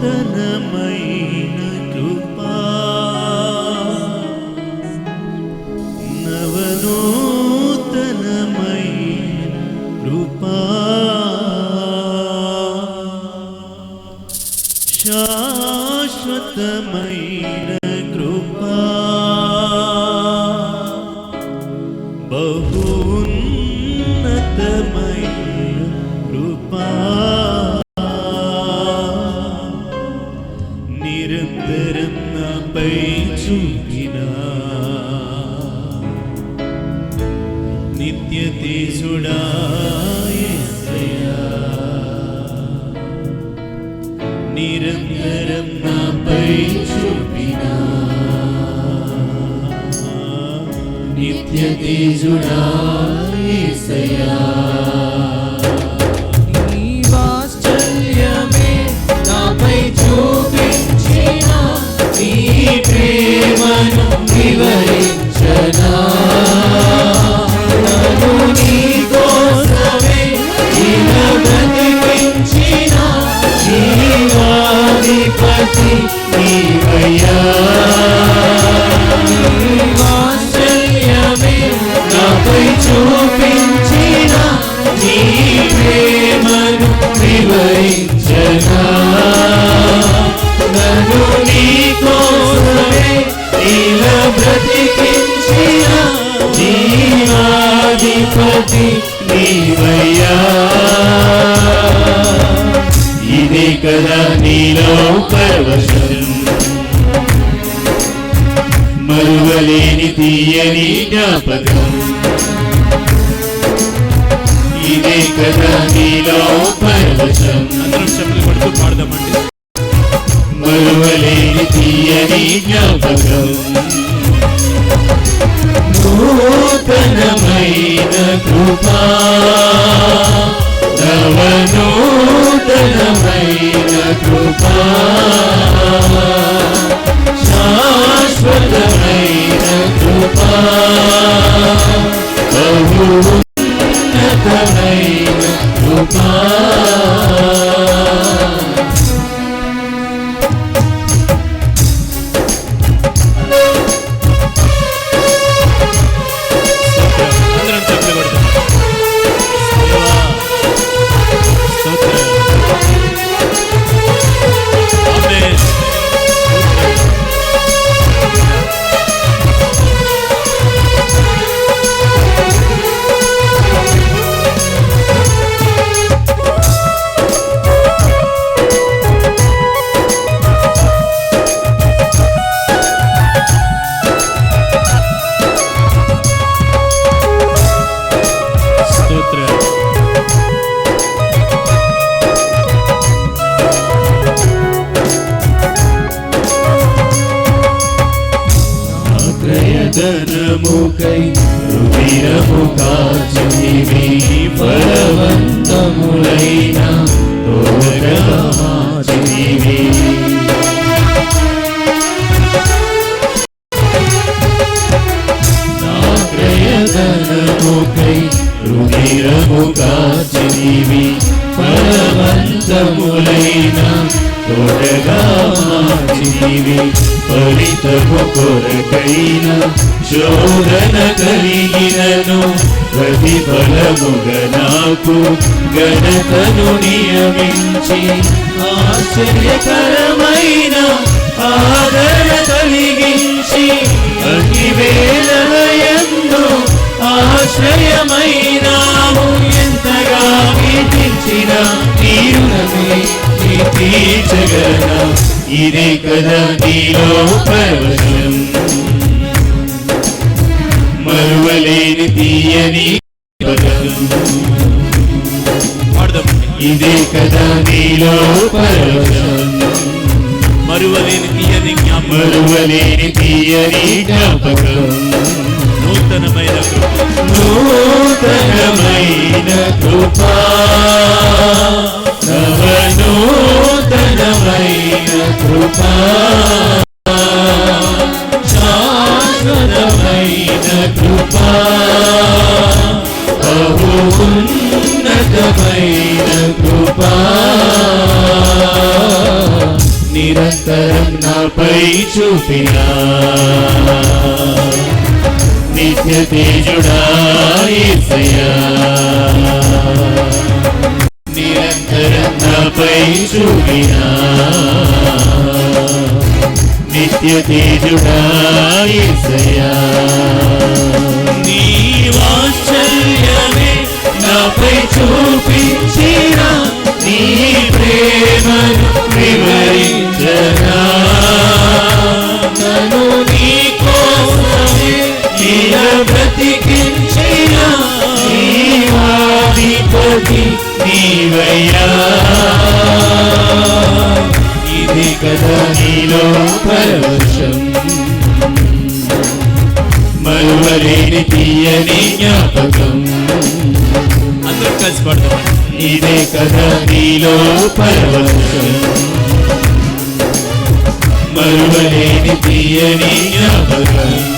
నూతనమైన నిత్య తేజుడా నిరంతరం నాపై చూపినా. నిత్య తేజుడా తీయని జ్ఞాపకం. ఇదే కదా నీలో పరవశం. అందరం చెప్పులు కొడుతూ పాడదామండి. మరువలేని తీయని జ్ఞాపకం. నూతనమైన కృపా. నవనూతనమైన కృపా. ఉన్నతమైన కృపా బహున్నతమైన కృపా రుధిరము కాచివి ఫలవంతములైన తోడగా మార్చివి ఫలితము కొరకైన శోధన కలిగినను ప్రతిఫలముగా నాకు ఘనతను నియమించి ఆశ్చర్యకరమైన ఆదరణ కలిగించి అతివేలయందు ఆశ్రయమైనాము. ఎంతగా కీర్తించిన తీరునమే నీ జగన ఇదే కదా నీలో పరవశం మరువలేని తీయని ఇదే కదా నీలో పరవశం మరువలేని తీయని మరువలేని తీయని జ్ఞాపకం. నూతనమైన కృప నూతనమైన కృప. నవనూతనమైన కృప. శాశ్వతమైన కృపా. బహున్నతమైన కృపా. నిరంతరం నాపై చూపినా. నిత్య తేజుడా నిరంతరం నాపై చూపినా నిత్య తేజుడా నీ వాత్సల్యమే నాపై చూపి నీవాధిపతి నీవయ్యా. ఇది కదా నీలో పరవశం. మరువలేని తీయని జ్ఞాపకం. అందరూ కలిసి పడతాం ఇదే కదా నీలో పరవశం. మరువలేని తీయని జ్ఞాపకం.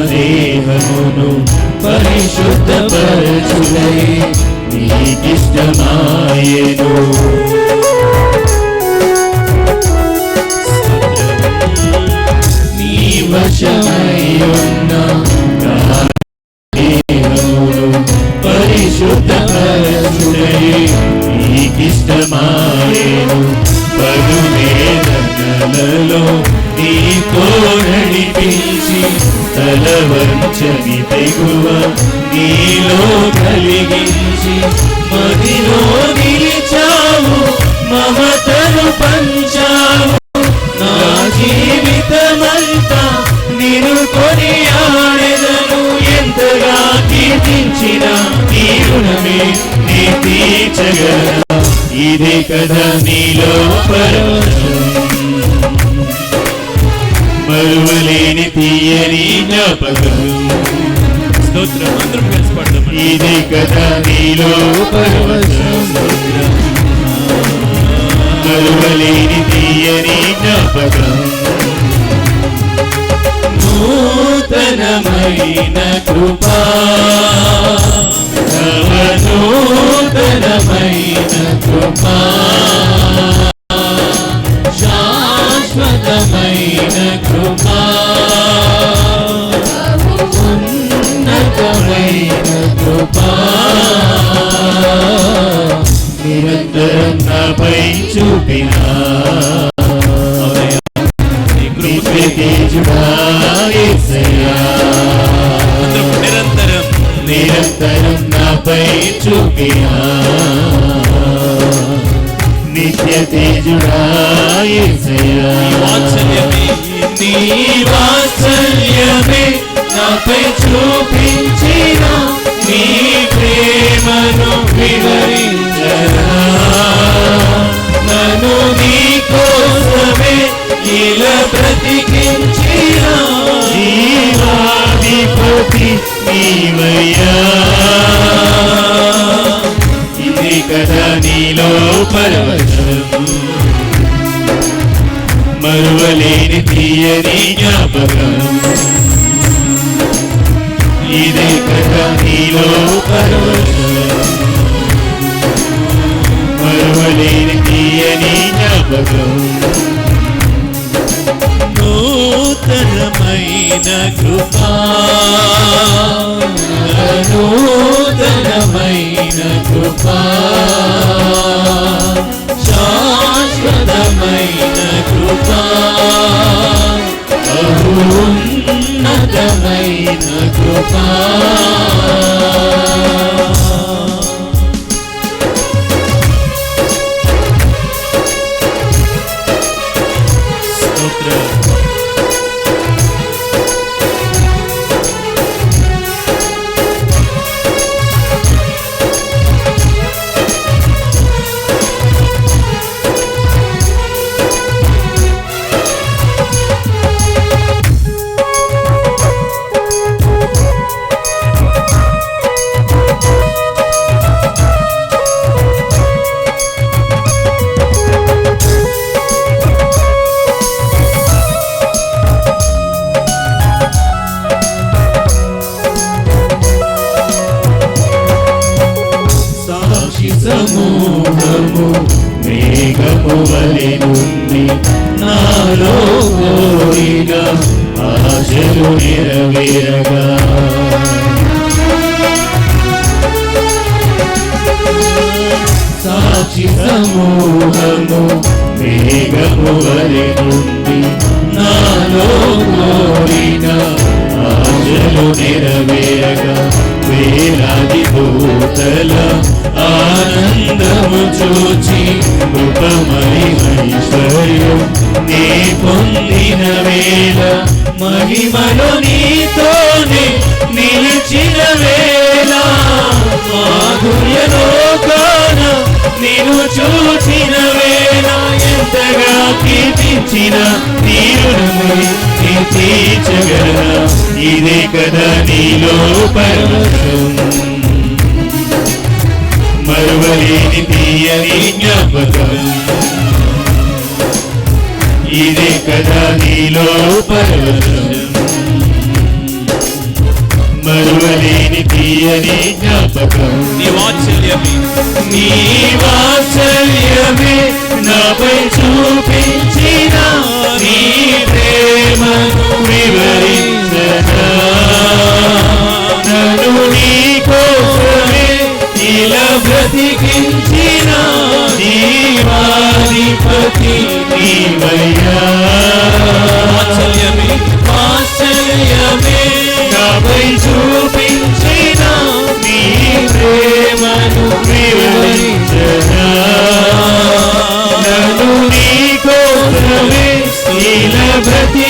ప్రాణాత్మదేహమును పరిశుద్ధపరచులై నీకిష్టమాయను. నీ వశమై ఉన్న పరిశుద్ధపరచులై నీకిష్టమాయను. మనలో నీతో నడిపించి తలవంచని తెగువ నీలో కలిగించి మదిలో నిలిచావు మమతను పంచావు. నా జీవితమంతా నిను కొని ఆడెదను ఎంతగా కీర్తించిన నీ రుణమే నీ తీర్చగల ఇదే కదా జ్ఞాపకం స్తోత్రం అందరం కలిసి పడదాం ఇదే కదా నీలో పరవశం తీయని జ్ఞాపకం నూతనమైన కృపా నూతనమైన కృపా నిరంతరం నాపై చూపినా నిరంతరం నిరంతరం నాపై చూపినా నిత్య తేజుడా నీ వాత్సల్యమే నాపై చూపించిన నీ ప్రేమను వివరించ నన్ను నీ కోసమే ఇలా బ్రతికించిన జీవాధిపతి నీవయ్యా. ఇది కదా నీలో పరవశం మరువలేని తీయని జ్ఞాపకం. ఇదే కదా నీలో పరవశం మరువలేని తీయని జ్ఞాపకం నూతనమైన కృపా. నూతనమైన కృపా. శాశ్వతమైన కృపా. అహోన్నతమైన కృపా. చూచి కృపమై ఐశ్వర్యం నీ పొందిన వేళ మహిమలో నీతోనే నిలిచిన వేళ. మాధుర్య లోకాన నేను చూచిన వేళ ఎంతగా కీర్తించిన నీరునమై నీ ఇదే కదా నీలో పరవశం మరువలేని తీయని జ్ఞాపకం. ఇదే కదా నీలో పరవశం మరువలేని తీయని జ్ఞాపకం. నీ వాత్సల్యమే. నీ వాత్సల్యమే నాపై చూపించిన నీ ప్రేమను వివరించగా. ఇలా బ్రతికించిన నీవాధిపతి నీవయ్యా. ఆశ్చర్యమే వాత్సల్యమే నాపై చూపించిన నీ ప్రేమను వివరించగా నన్ను నీ కోసమే ఇలా బ్రతి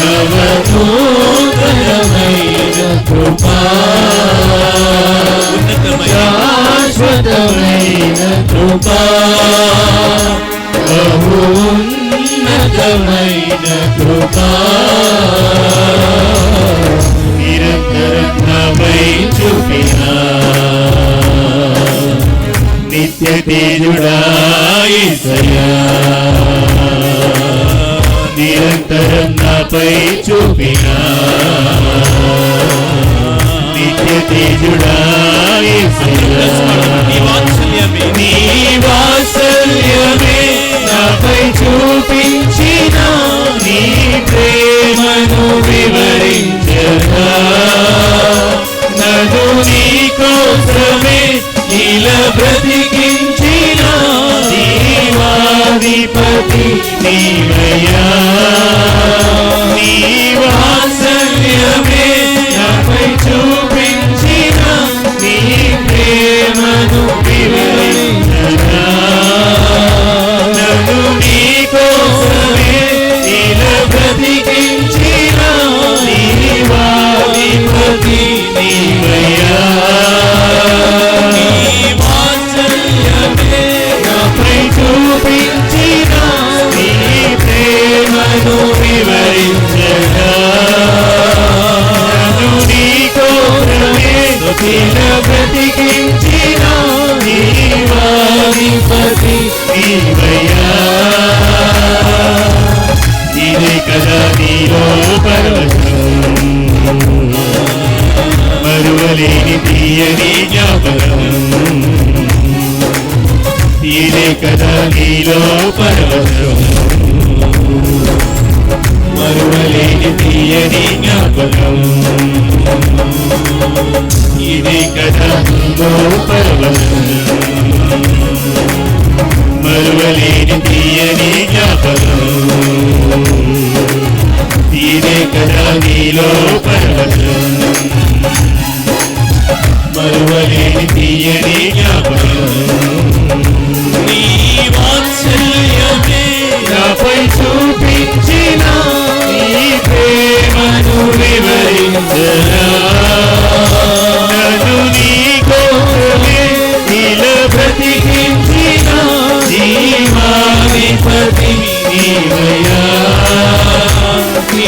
నవ నూతనమైన కృపా ఉన్నతమైన శాశ్వతమైన కృపా బహున్నతమైన కృపా నిరంతరం నాపై నిత్య నిరంతరం నాపై చూపిన. నిత్య తేజుడాయిసయా నీ వాత్సల్యమే. నాపై చూపించిన. నీ ప్రేమను వివరించగా. నన్ను నీ కోసమే ఇలా బ్రతికించిన నీవాధిపతి నీవయ్యా. నీ ఇలా బ్రతికించిన జీవాధిపతి నీవయ్యా. ఇదే కదా నీలో పరవశం మరువలేని తీయని జ్ఞాపకం. కదా నీలో పరవశం మరువలేని తీయని జ్ఞాపకం. ఇదే కదా పర్వము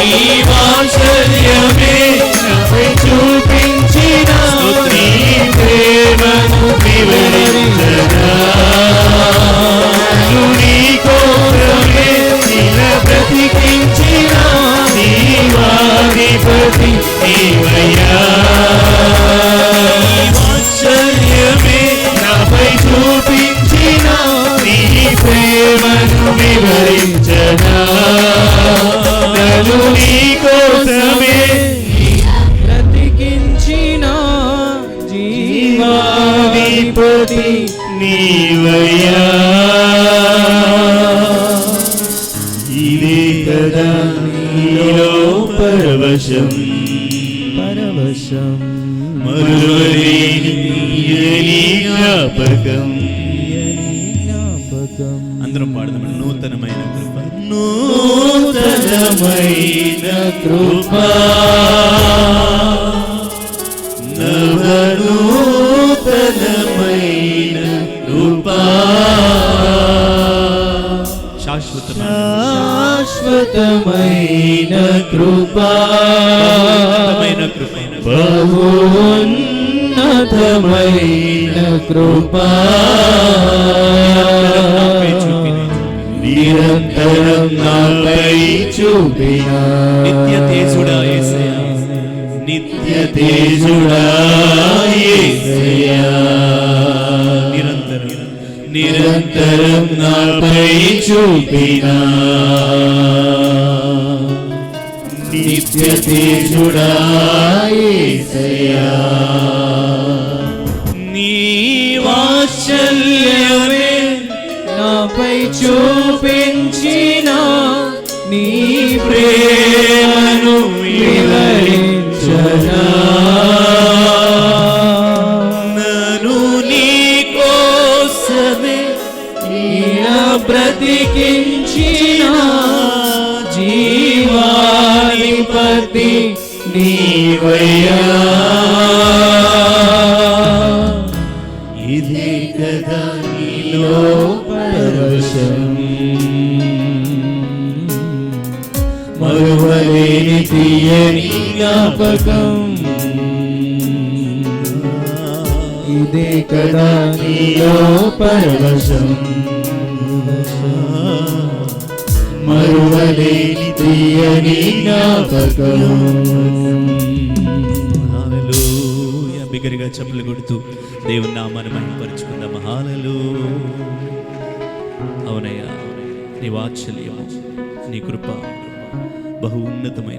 నీ వాత్సల్యమే నన్ను నీ కోసమే బ్రతికించిన జీవాధిపతి నీవయ్యా ఇదే కదా నీలో పరవశం పరవశం మరువలేని తీయని జ్ఞాపకం జ్ఞాపకం అందరం పాడదాం నూతనమైన కృప నూతనమైన కృపా. నవనూతనమైన కృపా. శాశ్వతమైన కృప. బహున్నతమైన కృపా. నిరంతరం నాపై చూపిన నిత్య తేజుడా యేసయ్యా నిత్య తేజుడా యేసయ్యా. నిరంతరం నిరంతరం నాపై పరవశం మరువలేని తీయని జ్ఞాపకం. ఇదే కదా నీలో పరవశం మరువలేని తీయని జ్ఞాపకం. బిగ్గరగా చప్పలు కొడుతూ దేవుని నామాన్ని మహిమపరుచుకుందాం. హాలలు నీ వాత్సల్యము నీ కృప బహు ఉన్నతమైన